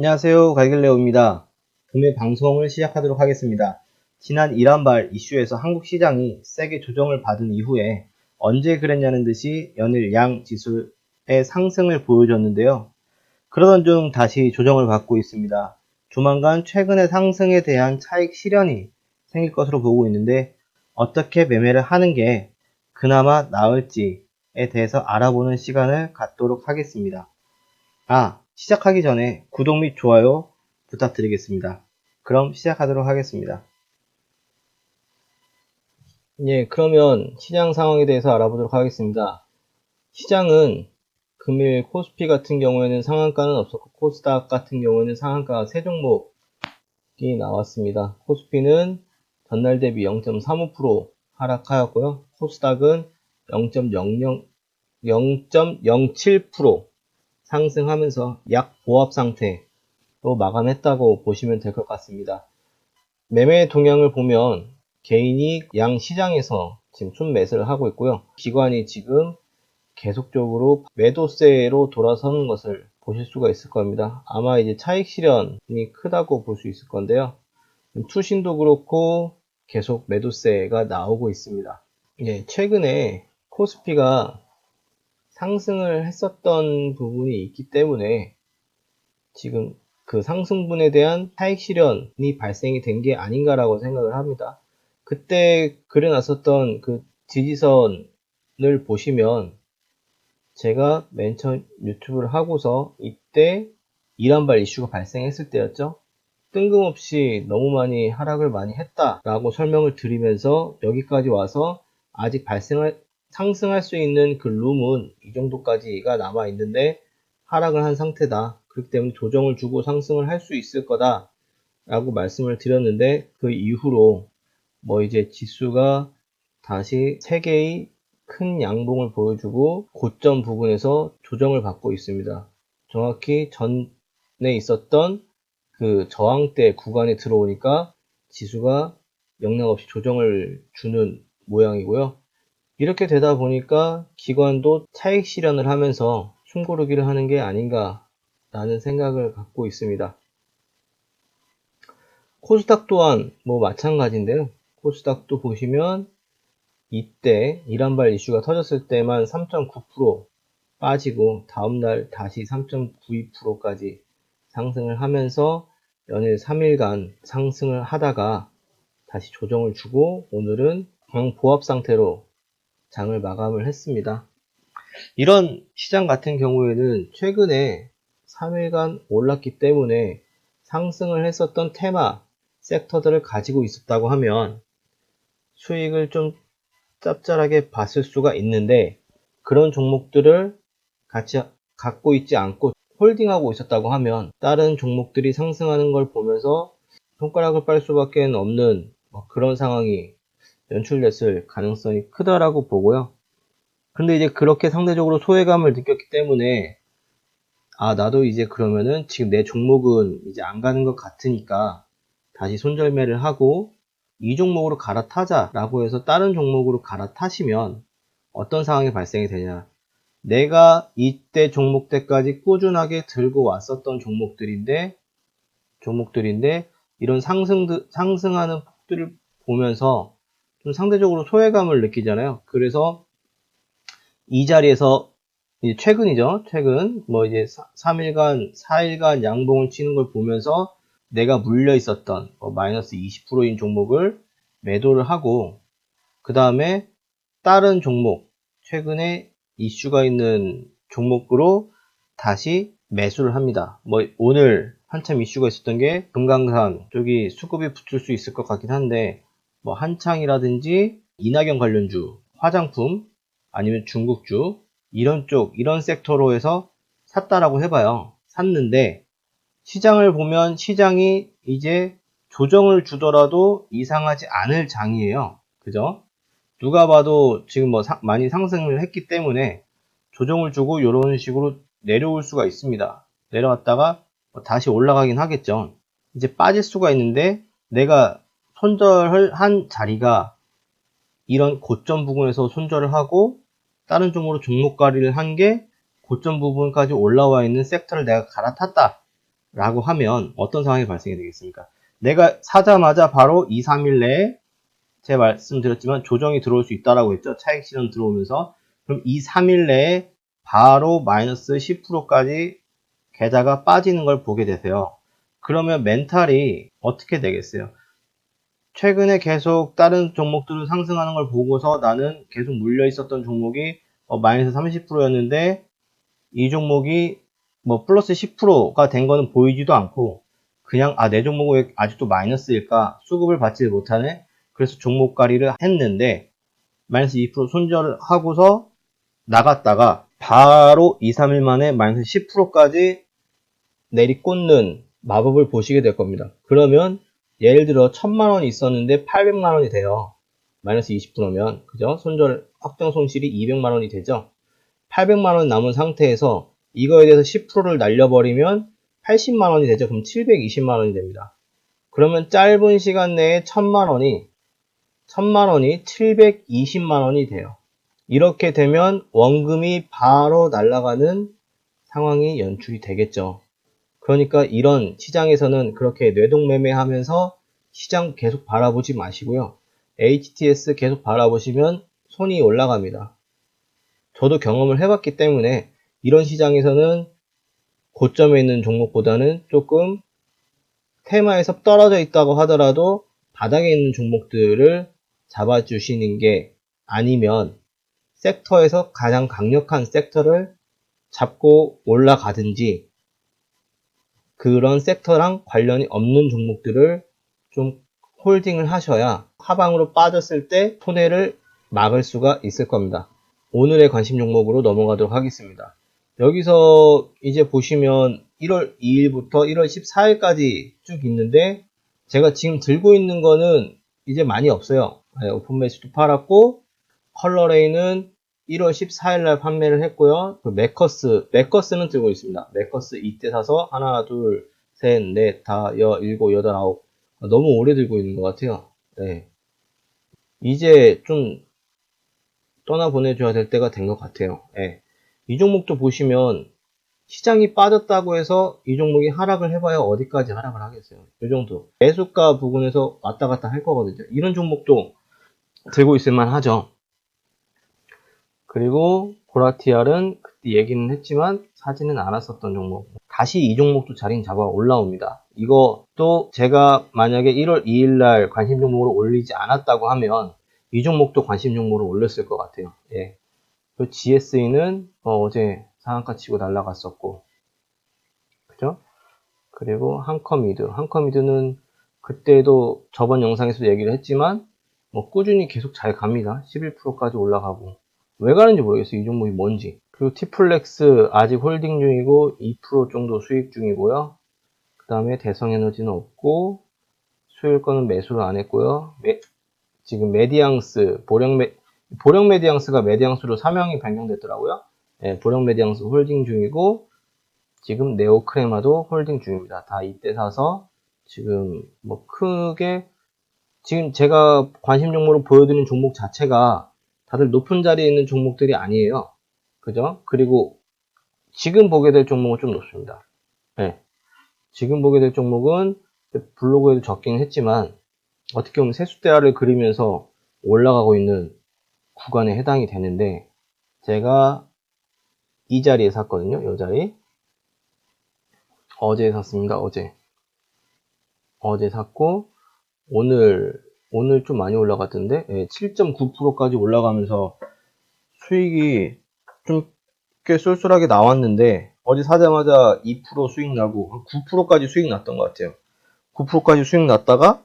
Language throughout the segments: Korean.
안녕하세요. 갈길레오입니다. 금일 방송을 시작하도록 하겠습니다. 지난 이란발 이슈에서 한국 시장이 세게 조정을 받은 이후에 언제 그랬냐는 듯이 연일 양 지수의 상승을 보여줬는데요. 그러던 중 다시 조정을 받고 있습니다. 조만간 최근의 상승에 대한 차익 실현이 생길 것으로 보고 있는데 어떻게 매매를 하는 게 그나마 나을지에 대해서 알아보는 시간을 갖도록 하겠습니다. 아, 시작하기 전에 구독 및 좋아요 부탁드리겠습니다. 그럼 시작하도록 하겠습니다. 예, 그러면 시장 상황에 대해서 알아보도록 하겠습니다. 시장은 금일 코스피 같은 경우에는 상한가는 없었고 코스닥 같은 경우에는 상한가 세 종목이 나왔습니다. 코스피는 전날 대비 0.35% 하락하였고요. 코스닥은 0.00 0.07% 상승하면서 약 보합 상태로 마감했다고 보시면 될 것 같습니다. 매매 동향을 보면 개인이 양 시장에서 지금 순매수를 하고 있고요. 기관이 지금 계속적으로 매도세로 돌아서는 것을 보실 수가 있을 겁니다. 아마 이제 차익 실현이 크다고 볼 수 있을 건데요. 투신도 그렇고 계속 매도세가 나오고 있습니다. 예, 최근에 코스피가 상승을 했었던 부분이 있기 때문에 지금 그 상승분에 대한 차익 실현이 발생이 된 게 아닌가라고 생각을 합니다. 그때 그려놨었던 그 지지선을 보시면 제가 맨 처음 유튜브를 하고서 이때 이란발 이슈가 발생했을 때였죠. 뜬금없이 너무 많이 하락을 많이 했다라고 설명을 드리면서 여기까지 와서 아직 발생할 상승할 수 있는 그 룸은 이 정도까지가 남아 있는데 하락을 한 상태다. 그렇기 때문에 조정을 주고 상승을 할 수 있을 거다. 라고 말씀을 드렸는데 그 이후로 뭐 이제 지수가 다시 3개의 큰 양봉을 보여주고 고점 부분에서 조정을 받고 있습니다. 정확히 전에 있었던 그 저항대 구간에 들어오니까 지수가 영향 없이 조정을 주는 모양이고요. 이렇게 되다 보니까 기관도 차익 실현을 하면서 숨고르기를 하는 게 아닌가 라는 생각을 갖고 있습니다. 코스닥 또한 뭐 마찬가지인데요. 코스닥도 보시면 이때 이란발 이슈가 터졌을 때만 3.9% 빠지고 다음날 다시 3.92%까지 상승을 하면서 연일 3일간 상승을 하다가 다시 조정을 주고 오늘은 보합 상태로 장을 마감을 했습니다. 이런 시장 같은 경우에는 최근에 3일간 올랐기 때문에 상승을 했었던 테마 섹터들을 가지고 있었다고 하면 수익을 좀 짭짤하게 봤을 수가 있는데 그런 종목들을 같이 갖고 있지 않고 홀딩하고 있었다고 하면 다른 종목들이 상승하는 걸 보면서 손가락을 빨 수밖에 없는 뭐 그런 상황이 연출됐을 가능성이 크다라고 보고요. 근데 이제 그렇게 상대적으로 소외감을 느꼈기 때문에 아 나도 이제 그러면은 지금 내 종목은 이제 안 가는 것 같으니까 다시 손절매를 하고 이 종목으로 갈아타자라고 해서 다른 종목으로 갈아타시면 어떤 상황이 발생이 되냐 내가 이때 종목 때까지 꾸준하게 들고 왔었던 종목들인데 종목들인데 이런 상승 상승하는 폭들을 보면서 좀 상대적으로 소외감을 느끼잖아요. 그래서 이 자리에서 이제 최근이죠. 최근 뭐 이제 3일간 4일간 양봉을 치는 걸 보면서 내가 물려 있었던 뭐 마이너스 20%인 종목을 매도를 하고 그 다음에 다른 종목 최근에 이슈가 있는 종목으로 다시 매수를 합니다. 뭐 오늘 한참 이슈가 있었던 게 금강산 쪽이 수급이 붙을 수 있을 것 같긴 한데 뭐 한창이라든지 이낙연 관련주, 화장품 아니면 중국주 이런 쪽 이런 섹터로 해서 샀다라고 해봐요. 샀는데 시장을 보면 시장이 이제 조정을 주더라도 이상하지 않을 장이에요. 그죠? 누가 봐도 지금 뭐 사, 많이 상승을 했기 때문에 조정을 주고 이런 식으로 내려올 수가 있습니다. 내려왔다가 뭐 다시 올라가긴 하겠죠. 이제 빠질 수가 있는데 내가 손절을 한 자리가 이런 고점 부분에서 손절을 하고 다른 종목으로 종목 관리를 한 게 고점 부분까지 올라와 있는 섹터를 내가 갈아탔다 라고 하면 어떤 상황이 발생이 되겠습니까? 내가 사자마자 바로 2, 3일 내에 제가 말씀드렸지만 조정이 들어올 수 있다라고 했죠. 차익 실현 들어오면서 그럼 2, 3일 내에 바로 마이너스 10%까지 계좌가 빠지는 걸 보게 되세요. 그러면 멘탈이 어떻게 되겠어요? 최근에 계속 다른 종목들을 상승하는 걸 보고서 나는 계속 물려 있었던 종목이 어, 마이너스 30%였는데 이 종목이 뭐 플러스 10%가 된 거는 보이지도 않고 그냥 아 내 종목은 왜 아직도 마이너스일까 수급을 받지 못하네 그래서 종목 관리를 했는데 마이너스 2% 손절을 하고서 나갔다가 바로 2, 3일 만에 마이너스 10%까지 내리꽂는 마법을 보시게 될 겁니다. 그러면 예를 들어 1000만 원이 있었는데 800만 원이 돼요. 마이너스 20%면 그죠? 손절 확정 손실이 200만 원이 되죠. 800만 원 남은 상태에서 이거에 대해서 10%를 날려버리면 80만 원이 되죠. 그럼 720만 원이 됩니다. 그러면 짧은 시간 내에 1000만 원이 1000만 원이 720만 원이 돼요. 이렇게 되면 원금이 바로 날아가는 상황이 연출이 되겠죠. 그러니까 이런 시장에서는 그렇게 뇌동매매하면서 시장 계속 바라보지 마시고요. HTS 계속 바라보시면 손이 올라갑니다. 저도 경험을 해봤기 때문에 이런 시장에서는 고점에 있는 종목보다는 조금 테마에서 떨어져 있다고 하더라도 바닥에 있는 종목들을 잡아주시는 게 아니면 섹터에서 가장 강력한 섹터를 잡고 올라가든지 그런 섹터랑 관련이 없는 종목들을 좀 홀딩을 하셔야 하방으로 빠졌을 때 손해를 막을 수가 있을 겁니다. 오늘의 관심 종목으로 넘어가도록 하겠습니다. 여기서 이제 보시면 1월 2일부터 1월 14일까지 쭉 있는데 제가 지금 들고 있는 거는 이제 많이 없어요. 네, 오픈 매수도 팔았고 컬러레이는 1월 14일 날 판매를 했고요. 그 메커스, 메커스는 들고 있습니다. 메커스 이때 사서 하나, 둘, 셋, 넷, 다, 여, 일곱, 여덟, 아홉. 너무 오래 들고 있는 것 같아요. 네. 이제 좀 떠나보내줘야 될 때가 된 것 같아요. 네. 이 종목도 보시면 시장이 빠졌다고 해서 이 종목이 하락을 해봐야 어디까지 하락을 하겠어요. 이 정도. 매수가 부분에서 왔다 갔다 할 거거든요. 이런 종목도 들고 있을 만 하죠. 그리고 보라티알은 그때 얘기는 했지만 사지는 않았었던 종목. 다시 이 종목도 자리는 잡아 올라옵니다. 이것도 제가 만약에 1월 2일 날 관심 종목으로 올리지 않았다고 하면 이 종목도 관심 종목으로 올렸을 것 같아요. 예. 그 GSE는 어, 제 상한가 치고 날라갔었고, 그죠? 그리고 한커미드. 한커미드는 그때도 저번 영상에서도 얘기를 했지만, 뭐 꾸준히 계속 잘 갑니다. 11%까지 올라가고. 왜 가는지 모르겠어요. 이 종목이 뭔지. 그리고 티플렉스 아직 홀딩 중이고 2% 정도 수익 중이고요. 그 다음에 대성에너지는 없고 수요일 거는 매수를 안 했고요. 메- 지금 메디앙스 보령 메 보령 메디앙스가 메디앙스로 사명이 변경됐더라고요. 예, 보령 메디앙스 홀딩 중이고 지금 네오크레마도 홀딩 중입니다. 다 이때 사서 지금 뭐 크게 지금 제가 관심 종목으로 보여드리는 종목 자체가 다들 높은 자리에 있는 종목들이 아니에요. 그죠? 그리고 지금 보게 될 종목은 좀 높습니다. 예. 지금 보게 될 종목은 블로그에도 적긴 했지만 어떻게 보면 세수대야를 그리면서 올라가고 있는 구간에 해당이 되는데 제가 이 자리에 샀거든요. 이 자리. 어제 샀습니다. 어제. 어제 샀고 오늘 오늘 좀 많이 올라갔던데 7.9%까지 올라가면서 수익이 좀 꽤 쏠쏠하게 나왔는데 어제 사자마자 2% 수익 나고 한 9%까지 수익 났던 것 같아요. 9%까지 수익 났다가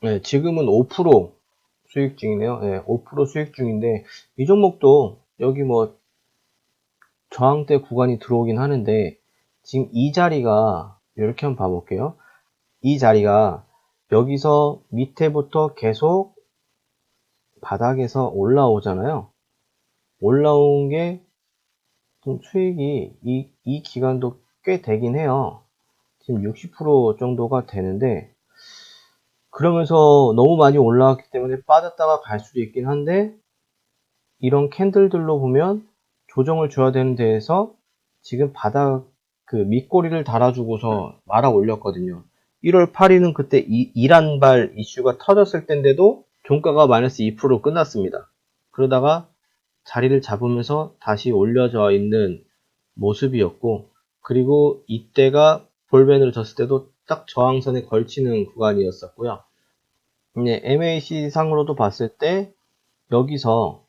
네, 지금은 5% 수익 중이네요. 네, 5% 수익 중인데 이 종목도 여기 뭐 저항대 구간이 들어오긴 하는데 지금 이 자리가 이렇게 한번 봐볼게요. 이 자리가 여기서 밑에부터 계속 바닥에서 올라오잖아요. 올라온 게 좀 수익이 이, 이 기간도 꽤 되긴 해요. 지금 60% 정도가 되는데 그러면서 너무 많이 올라왔기 때문에 빠졌다가 갈 수도 있긴 한데 이런 캔들들로 보면 조정을 줘야 되는 데에서 지금 바닥 그 밑꼬리를 달아주고서 말아 올렸거든요. 1월 8일은 그때 이, 이란발 이슈가 터졌을 때인데도 종가가 마이너스 2% 끝났습니다. 그러다가 자리를 잡으면서 다시 올려져 있는 모습이었고, 그리고 이때가 볼벤으로 졌을 때도 딱 저항선에 걸치는 구간이었었고요. 이제 MAC 상으로도 봤을 때 여기서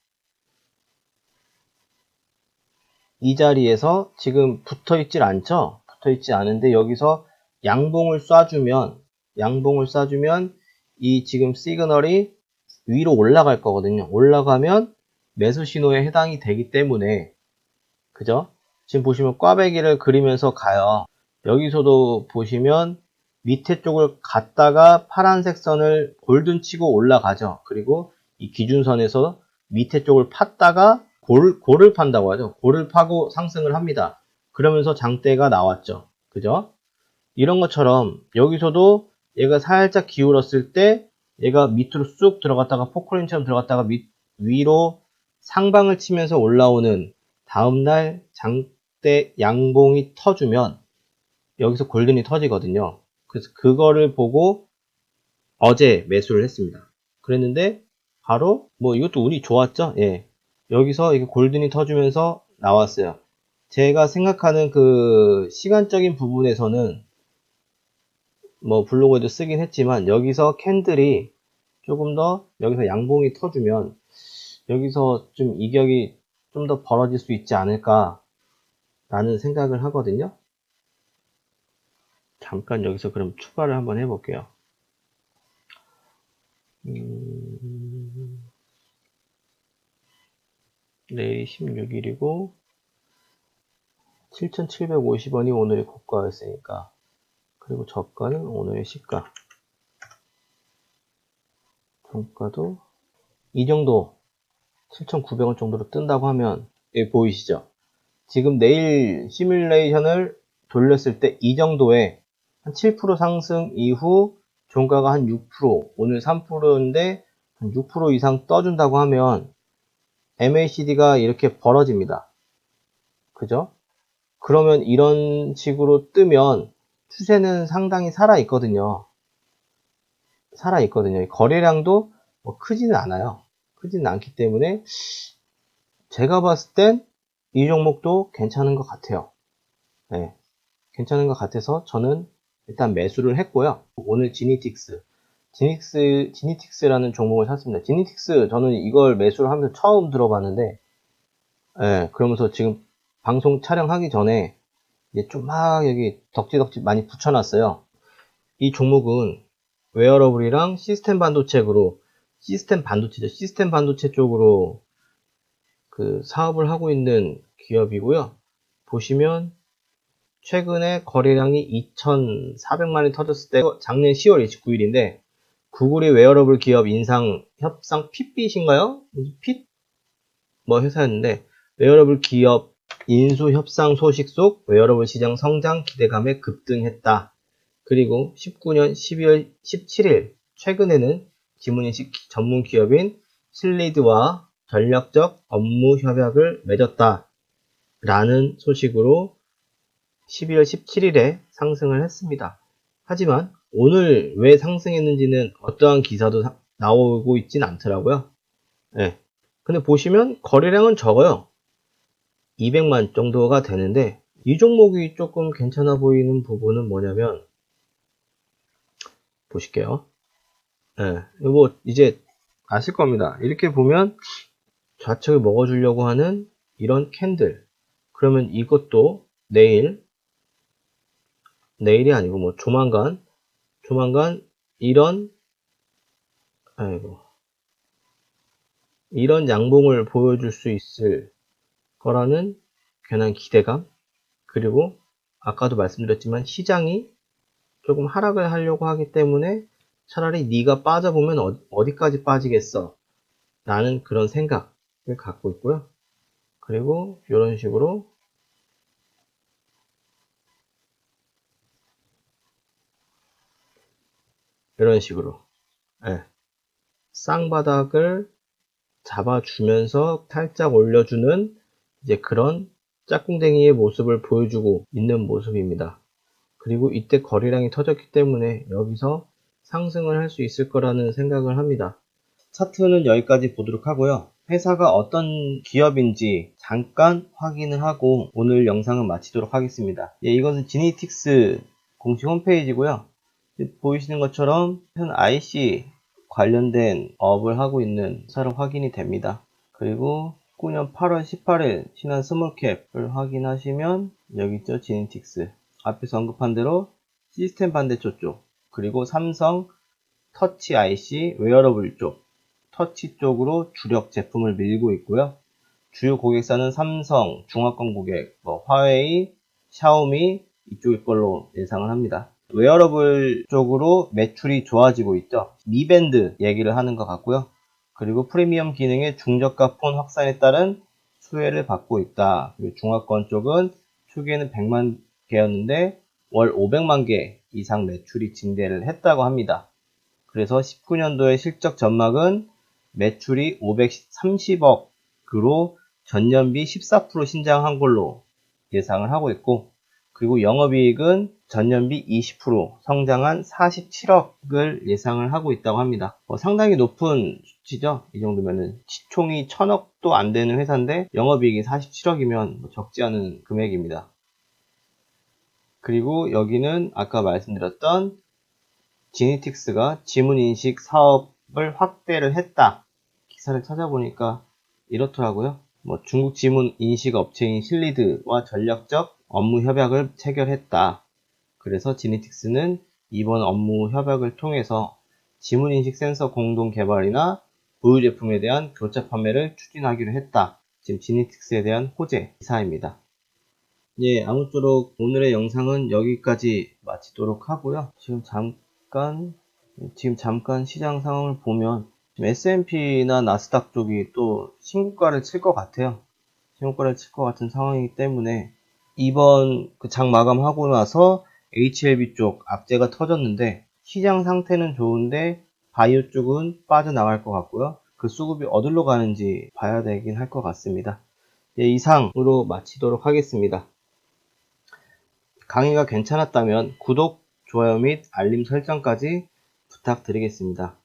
이 자리에서 지금 붙어 있질 않죠? 붙어 있지 않은데 여기서 양봉을 쏴주면 양봉을 쏴주면 이 지금 시그널이 위로 올라갈 거거든요. 올라가면 매수 신호에 해당이 되기 때문에 그죠? 지금 보시면 꽈배기를 그리면서 가요. 여기서도 보시면 밑에 쪽을 갔다가 파란색 선을 골든 치고 올라가죠. 그리고 이 기준선에서 밑에 쪽을 팠다가 골, 골을 판다고 하죠. 골을 파고 상승을 합니다. 그러면서 장대가 나왔죠. 그죠? 이런 것처럼 여기서도 얘가 살짝 기울었을 때 얘가 밑으로 쑥 들어갔다가 포크린처럼 들어갔다가 밑, 위로 상방을 치면서 올라오는 다음날 장대 양봉이 터주면 여기서 골든이 터지거든요. 그래서 그거를 보고 어제 매수를 했습니다. 그랬는데 바로 뭐 이것도 운이 좋았죠. 예. 여기서 이게 골든이 터주면서 나왔어요. 제가 생각하는 그 시간적인 부분에서는 뭐 블로그에도 쓰긴 했지만 여기서 캔들이 조금 더 여기서 양봉이 터주면 여기서 좀 이격이 좀 더 벌어질 수 있지 않을까 라는 생각을 하거든요. 잠깐 여기서 그럼 추가를 한번 해볼게요. 음, 내일이 16일이고 7,750원이 오늘의 고가였으니까 그리고 저가는 오늘의 시가 종가도 이 정도 7,900원 정도로 뜬다고 하면 여기 보이시죠? 지금 내일 시뮬레이션을 돌렸을 때 이 정도의 한7% 상승 이후 종가가 한 6%, 오늘 3%인데 한 6% 이상 떠준다고 하면 MACD가 이렇게 벌어집니다. 그죠? 그러면 이런 식으로 뜨면 추세는 상당히 살아 있거든요. 살아 있거든요. 거래량도 뭐 크지는 않아요. 크지는 않기 때문에 제가 봤을 땐 이 종목도 괜찮은 것 같아요. 네. 괜찮은 것 같아서 저는 일단 매수를 했고요. 오늘 지니틱스. 지닉스, 지니틱스라는 종목을 샀습니다. 지니틱스, 저는 이걸 매수를 하면서 처음 들어봤는데, 예, 그러면서 지금 방송 촬영하기 전에 이제 좀 막 여기 덕지덕지 많이 붙여놨어요. 이 종목은 웨어러블이랑 시스템 반도체로 시스템 반도체죠. 시스템 반도체 쪽으로 그 사업을 하고 있는 기업이고요. 보시면 최근에 거래량이 2,400만이 터졌을 때 작년 10월 29일인데 구글이 웨어러블 기업 인상 협상 핏빛인가요? 핏? 뭐 회사였는데 웨어러블 기업 인수 협상 소식 속 웨어러블 시장 성장 기대감에 급등했다. 그리고 19년 12월 17일 최근에는 지문인식 전문 기업인 슬리드와 전략적 업무 협약을 맺었다. 라는 소식으로 12월 17일에 상승을 했습니다. 하지만 오늘 왜 상승했는지는 어떠한 기사도 사- 나오고 있진 않더라고요. 예. 근데 보시면 거래량은 적어요. 200만 정도가 되는데 이 종목이 조금 괜찮아 보이는 부분은 뭐냐면 보실게요. 예. 이거 이제 아실 겁니다. 이렇게 보면 좌측을 먹어주려고 하는 이런 캔들. 그러면 이것도 내일 내일이 아니고 뭐 조만간 조만간 이런 아이고 이런 양봉을 보여줄 수 있을 거라는 괜한 기대감 그리고 아까도 말씀드렸지만 시장이 조금 하락을 하려고 하기 때문에 차라리 네가 빠져보면 어- 어디까지 빠지겠어 라는 그런 생각을 갖고 있고요 그리고 이런 식으로 이런 식으로 예. 쌍바닥을 잡아주면서 살짝 올려주는 이제 그런 짝꿍댕이의 모습을 보여주고 있는 모습입니다. 그리고 이때 거래량이 터졌기 때문에 여기서 상승을 할 수 있을 거라는 생각을 합니다. 차트는 여기까지 보도록 하고요. 회사가 어떤 기업인지 잠깐 확인을 하고 오늘 영상을 마치도록 하겠습니다. 예, 이것은 지니틱스 공식 홈페이지고요. 보이시는 것처럼 현 IC 관련된 업을 하고 있는 회사로 확인이 됩니다. 그리고 19년 8월 18일 신한 스몰캡을 확인하시면 여기 있죠 지니틱스 앞에서 언급한 대로 시스템 반대쪽 쪽 그리고 삼성 터치 IC 웨어러블 쪽 터치 쪽으로 주력 제품을 밀고 있고요. 주요 고객사는 삼성, 중화권 고객, 뭐 화웨이, 샤오미 이쪽일 걸로 예상을 합니다. 웨어러블 쪽으로 매출이 좋아지고 있죠. 미밴드 얘기를 하는 것 같고요. 그리고 프리미엄 기능의 중저가 폰 확산에 따른 수혜를 받고 있다. 그리고 중화권 쪽은 초기에는 100만 개였는데 월 500만 개 이상 매출이 증대를 했다고 합니다. 그래서 19년도의 실적 전망은 매출이 530억으로 전년비 14% 신장한 걸로 예상을 하고 있고 그리고 영업이익은 전년비 20% 성장한 47억을 예상을 하고 있다고 합니다. 어, 상당히 높은 수치죠. 이 정도면은 시총이 1000억도 안 되는 회사인데 영업이익이 47억이면 적지 않은 금액입니다. 그리고 여기는 아까 말씀드렸던 지니틱스가 지문인식 사업을 확대를 했다. 기사를 찾아보니까 이렇더라고요. 뭐 중국 지문 인식 업체인 실리드와 전략적 업무 협약을 체결했다. 그래서 지니틱스는 이번 업무 협약을 통해서 지문 인식 센서 공동 개발이나 보유 제품에 대한 교차 판매를 추진하기로 했다. 지금 지니틱스에 대한 호재 기사입니다. 예, 아무쪼록 오늘의 영상은 여기까지 마치도록 하고요. 지금 잠깐 지금 잠깐 시장 상황을 보면 S&P나 나스닥 쪽이 또 신고가를 칠 것 같아요. 신고가를 칠 것 같은 상황이기 때문에 이번 그 장 마감하고 나서 HLB 쪽 악재가 터졌는데 시장 상태는 좋은데 바이오 쪽은 빠져나갈 것 같고요. 그 수급이 어디로 가는지 봐야 되긴 할 것 같습니다. 예, 이상으로 마치도록 하겠습니다. 강의가 괜찮았다면 구독, 좋아요 및 알림 설정까지 부탁드리겠습니다.